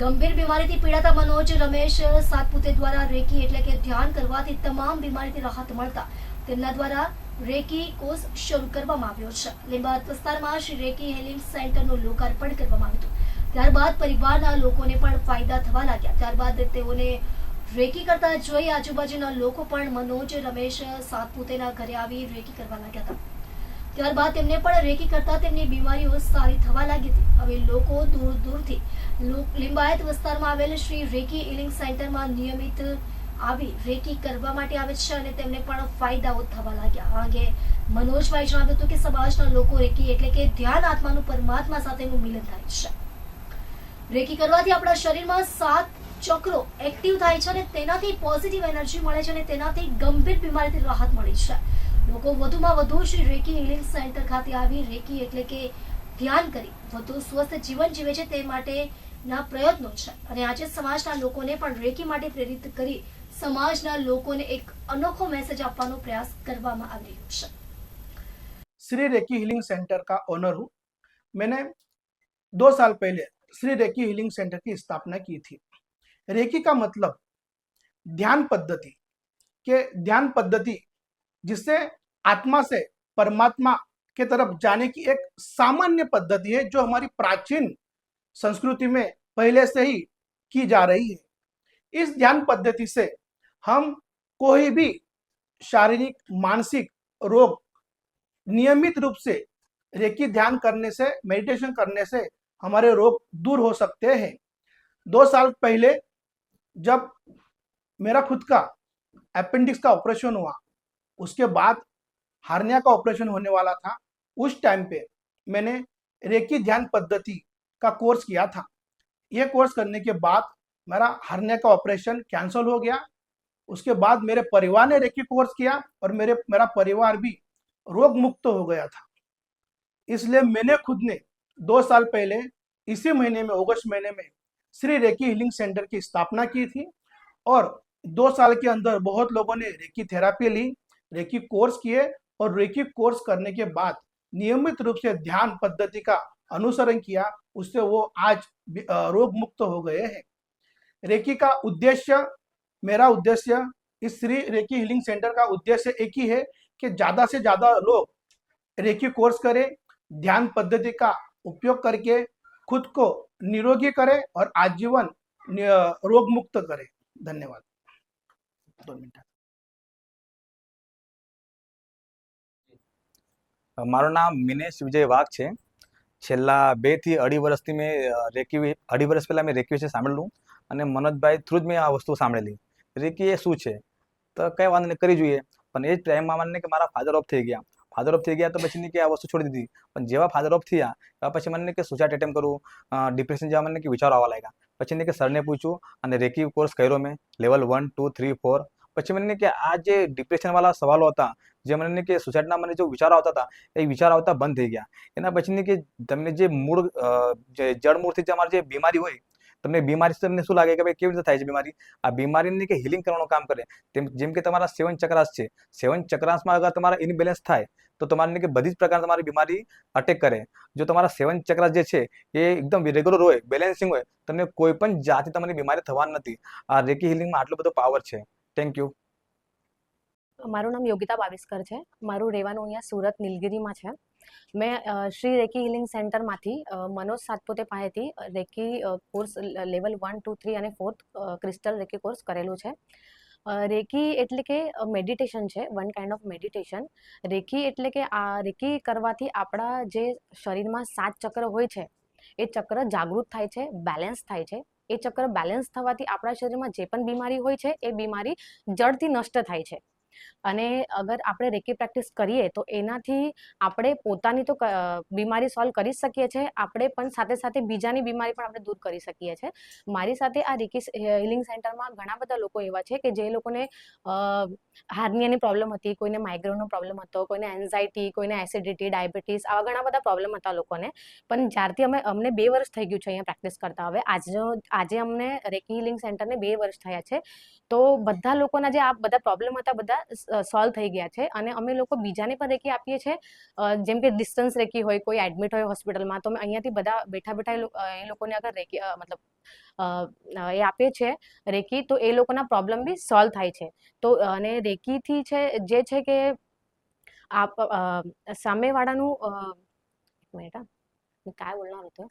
ગંભીર બીમારીથી પીડાતા મનોજ, રમેશ, સાતપુતે દ્વારા રેકી એટલે કે ધ્યાન કરવાથી તમામ બીમારીથી રાહત મળતા તેમના દ્વારા રેકી કોર્સ શરૂ કરવામાં આવ્યો છે. લીંબાત વિસ્તારમાં શ્રી રેકી હેલિંગ સેન્ટરનું લોકાર્પણ કરવામાં આવ્યું હતું. ત્યારબાદ પરિવારના લોકોને પણ ફાયદા થવા લાગ્યા. ત્યારબાદ તેઓને રેકી કરતા જોઈ આજુબાજુના લોકો પણ મનોજ, રમેશ, સાતપુતેના ઘરે આવી રેકી કરવા લાગ્યા હતા. ત્યારબાદ તેમને પણ રેકી કરતા તેમની બીમારીઓ સારી થવા લાગી હતી. હવે લોકો દૂર દૂરથી લિંબાયત વિસ્તારમાં આવેલ શ્રી રેકી ઇલિંગ સેન્ટરમાં નિયમિત આવી રેકી કરવા માટે આવે છે અને તેમને પણ ફાયદાઓ થવા લાગ્યા. આ અંગે મનોજભાઈ જણાવ્યું હતું કે સમાજના લોકો રેકી એટલે કે ધ્યાન આત્માનું પરમાત્મા સાથેનું મિલન થાય છે. રેકી કરવાથી આપણા શરીરમાં સાત ચક્રો એક્ટિવ થાય છે અને તેનાથી પોઝિટિવ એનર્જી મળે છે અને તેનાથી ગંભીર બીમારીથી રાહત મળી છે. લોકો વધુમાં વધુ શ્રી રેકી હિલિંગ સેન્ટર ખાતે આવી રેકી એટલે કે ધ્યાન કરી વધુ સ્વસ્થ જીવન જીવે છે તે માટેના પ્રયત્નો છે અને આજે સમાજના લોકોને પણ રેકી માટે પ્રેરિત કરી સમાજના લોકોને એક અનોખો મેસેજ આપવાનો પ્રયાસ કરવામાં આવી રહ્યો છે श्री रेकी हीलिंग सेंटर का ओनर हूँ मैंने दो साल पहले श्री रेकी हीलिंग सेंटर की स्थापना की थी रेकी का मतलब ध्यान पद्धति के ध्यान पद्धति जिससे आत्मा से परमात्मा के तरफ़ जाने की एक सामान्य पद्धति है, जो हमारी प्राचीन संस्कृति में पहले से ही की जा रही है। इस ध्यान पद्धति से हम कोई भी शारीरिक, मानसिक रोग नियमित रूप से रेकी ध्यान करने से, मेडिटेशन करने से हमारे रोग दूर हो सकते हैं। दो साल पहले जब मेरा खुद का अपेंडिक्स का ऑपरेशन हुआ, उसके बाद हार्निया का ऑपरेशन होने वाला था उस टाइम पे मैंने रेकी ध्यान पद्धति का कोर्स किया था। यह कोर्स करने के बाद मेरा हार्निया का ऑपरेशन कैंसिल हो गया। उसके बाद मेरे परिवार ने रेकी कोर्स किया और मेरे, मेरा परिवार भी रोग मुक्त हो गया था। इसलिए मैंने खुद ने दो साल पहले, इसी महीने में, अगस्त महीने में श्री रेकी हीलिंग सेंटर की स्थापना की थी और दो साल के अंदर बहुत लोगों ने रेकी थेरापी ली रेकी कोर्स किए और रेकी कोर्स करने के बाद नियमित रूप से ध्यान पद्धति का अनुसरण किया, उससे वो आज रोग मुक्त हो गए हैं। रेकी का उद्देश्य, मेरा उद्देश्य, इस श्री रेकी हीलिंग सेंटर का उद्देश्य एक ही है कि ज़्यादा से ज़्यादा लोग रेकी कोर्स करें, ध्यान पद्धति का उपयोग करके खुद को निरोगी करें और आजीवन रोग मुक्त करें। धन्यवाद। दो मिनट। મારું નામ મિનેશ વિજય વાઘ છે. છેલ્લા બેથી અઢી વર્ષથી મેં રેકી, અઢી વર્ષ પહેલાં મેં રેકી વિશે સાંભળેલું અને મનોજભાઈ થ્રુ જ મેં આ વસ્તુ સાંભળેલી. રેકી એ શું છે? તો કંઈ વાંધો નહીં, કરી જોઈએ. પણ એ જ ટાઈમમાં મને કે મારા ફાધર ઓફ થઈ ગયા. ફાધર ઓફ થઈ ગયા તો પછી કે આ વસ્તુ છોડી દીધી. પણ જેવા ફાધર ઓફ થયા, એવા પછી મને કે સુસાઇડ એટેમ્પ કરું ડિપ્રેશન જેવા મને કે વિચારો આવવા લાગ્યા. પછી કે સરને પૂછ્યું અને રેકી કોર્સ કર્યો મેં level one two three four પછી મને કે આ જે ડિપ્રેશન વાળા સવાલો હતા, જે મને કે સુસાઇડના મને જો વિચારો આવતા હતા, એ વિચાર આવતા બંધ થઈ ગયા. એના પછી કે તમને જે મૂળ જે જળમૂળથી જે અમારી જે બીમારી હોય, તમને બીમારી તમને શું લાગે કે ભાઈ કેવી રીતે થાય છે બીમારી? આ બીમારીને કે હિલિંગ કરવાનું કામ કરે. તેમ, જેમ કે તમારા સેવન ચક્રાસ છે. સેવન ચક્રાસમાં અગર તમારા ઇનબેલેન્સ થાય, તો તમારે કે બધી જ પ્રકાર તમારી બીમારી અટેક કરે. જો તમારા સેવન ચક્રાસ જે છે, એ એકદમ રેગ્યુલર હોય બેલેન્સિંગ હોય, તમને કોઈ પણ જાતની તમારી બીમારી થવાની નથી. આ રેકી હિલિંગમાં આટલો બધો પાવર છે. થેન્ક યુ મારું નામ યોગિતા બાવિસ્કર છે. મારું રહેવાનું અહીંયા સુરત નીલગિરીમાં છે. મેં શ્રી રેકી હિલિંગ સેન્ટરમાંથી મનોજ સાતપોતે પાસેથી reiki course level one, two, three અને ફોર્થ ક્રિસ્ટલ રેકી કોર્સ કરેલું છે. રેકી એટલે કે મેડિટેશન છે, one kind of meditation. Reiki એટલે કે, આ, રેકી કરવાથી આપણા જે શરીરમાં સાત ચક્ર હોય છે, એ ચક્ર જાગૃત થાય છે, બેલેન્સ થાય છે એ ચક્ર બેલેન્સ થવાથી આપણા શરીરમાં જે પણ બીમારી હોય છે, એ બીમારી જડથી નષ્ટ થાય છે. અને અગર આપણે રેકી પ્રેક્ટિસ કરીએ તો એનાથી આપણે પોતાની તો બીમારી સોલ્વ કરી શકીએ છીએ. આપણે પણ સાથે સાથે બીજાની બીમારી પણ આપણે દૂર કરી શકીએ છીએ. મારી સાથે આ રેકી હિલિંગ સેન્ટરમાં ઘણા બધા લોકો એવા છે કે જે લોકોને હાર્નિયાની પ્રોબ્લેમ હતી, કોઈને માઇગ્રેનનો પ્રોબ્લેમ હતો, કોઈને એન્ઝાયટી, કોઈને એસિડિટી, ડાયાબિટીસ આવા ઘણા બધા પ્રોબ્લેમ હતા લોકોને. પણ જ્યારથી અમે, અમને બે વર્ષ થઈ ગયું છે અહીંયા પ્રેક્ટિસ કરતા હવે. આજનો, આજે અમને રેકી હિલિંગ સેન્ટરને બે વર્ષ થયા છે. તો બધા લોકોના જે આ બધા પ્રોબ્લેમ હતા, બધા બધા સોલ્વ થઈ ગયા છે. અને અમે લોકો બીજાને પણ રેકી આપીએ છીએ. જેમ કે ડિસ્ટન્સ રેકી હોય, કોઈ એડમિટ હોય હોસ્પિટલમાં તો અમે અહીંયાથી બધા બેઠા બેઠા એ લોકોને આગળ રેકી મતલબ એ આપીએ છીએ રેકી, તો એ લોકોના પ્રોબ્લેમ બી સોલ્વ થાય છે. તો અને રેકીથી છે, જે છે કે આપ સામેવાળાનું એક મિનિટ હા. કાય બોલનાર હતું.